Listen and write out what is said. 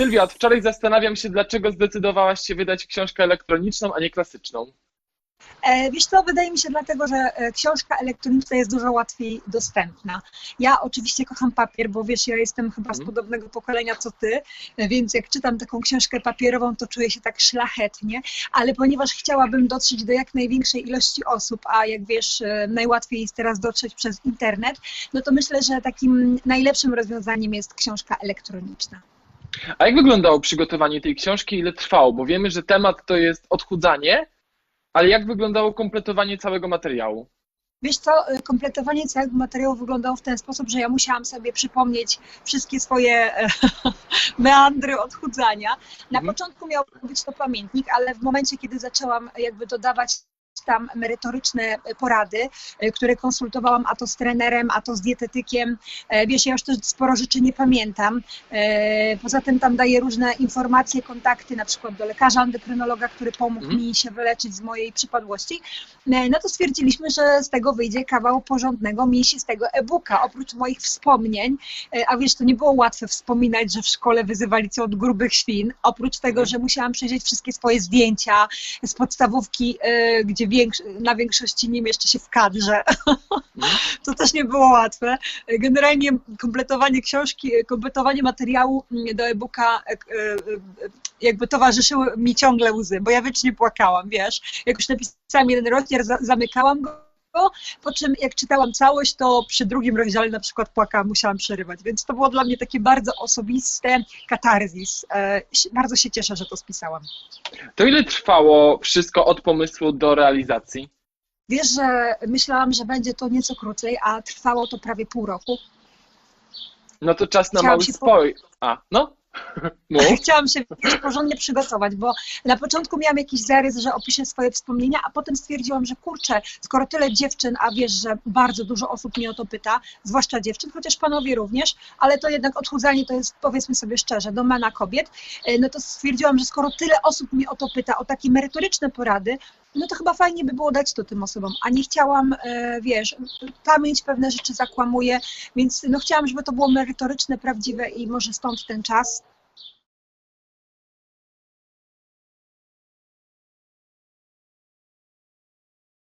Sylwia, od wczoraj zastanawiam się, dlaczego zdecydowałaś się wydać książkę elektroniczną, a nie klasyczną. E, Wiesz co, wydaje mi się dlatego, że e, książka elektroniczna jest dużo łatwiej dostępna. Ja oczywiście kocham papier, bo wiesz, ja jestem chyba z Mhm. podobnego pokolenia co ty, więc jak czytam taką książkę papierową, to czuję się tak szlachetnie, ale ponieważ chciałabym dotrzeć do jak największej ilości osób, a jak wiesz, e, najłatwiej jest teraz dotrzeć przez internet, no to myślę, że takim najlepszym rozwiązaniem jest książka elektroniczna. A jak wyglądało przygotowanie tej książki, ile trwało? Bo wiemy, że temat to jest odchudzanie, ale jak wyglądało kompletowanie całego materiału? Wiesz co, y, kompletowanie całego materiału wyglądało w ten sposób, że ja musiałam sobie przypomnieć wszystkie swoje e, meandry odchudzania. Na Mhm. początku miał być to pamiętnik, ale w momencie, kiedy zaczęłam jakby dodawać tam merytoryczne porady, e, które konsultowałam a to z trenerem, a to z dietetykiem. E, Wiesz, ja już też sporo rzeczy nie pamiętam. E, Poza tym tam daję różne informacje, kontakty, na przykład do lekarza endokrynologa, który pomógł Mhm. mi się wyleczyć z mojej przypadłości. No to stwierdziliśmy, że z tego wyjdzie kawał porządnego, mięsistego e-booka, oprócz moich wspomnień. A wiesz, to nie było łatwe wspominać, że w szkole wyzywali cię od grubych świn. Oprócz tego, Mhm. że musiałam przejrzeć wszystkie swoje zdjęcia z podstawówki, gdzie większo- na większości nie mieszczę się w kadrze. To też nie było łatwe. Generalnie kompletowanie książki, kompletowanie materiału mm, do e-booka e, e, e, jakby towarzyszyły mi ciągle łzy, bo ja wiecznie płakałam, wiesz. Jak już napisałam jeden rozdział, za- zamykałam go, po czym jak czytałam całość, to przy drugim rozdziale na przykład płakałam, musiałam przerywać, więc to było dla mnie takie bardzo osobiste katarzis. E, Bardzo się cieszę, że to spisałam. To ile trwało wszystko od pomysłu do realizacji? Wiesz, że myślałam, że będzie to nieco krócej, a trwało to prawie pół roku. No to czas na Chciałam mały się po-. A, no? Mów. Chciałam się porządnie przygotować, bo na początku miałam jakiś zarys, że opiszę swoje wspomnienia, a potem stwierdziłam, że kurczę, skoro tyle dziewczyn, a wiesz, że bardzo dużo osób mnie o to pyta, zwłaszcza dziewczyn, chociaż panowie również, ale to jednak odchudzanie to jest, powiedzmy sobie szczerze, domena kobiet, e, no to stwierdziłam, że skoro tyle osób mnie o to pyta, o takie merytoryczne porady, no to chyba fajnie by było dać to tym osobom, a nie chciałam, e, wiesz, pamięć pewne rzeczy zakłamuje, więc no chciałam, żeby to było merytoryczne, prawdziwe i może stąd ten czas.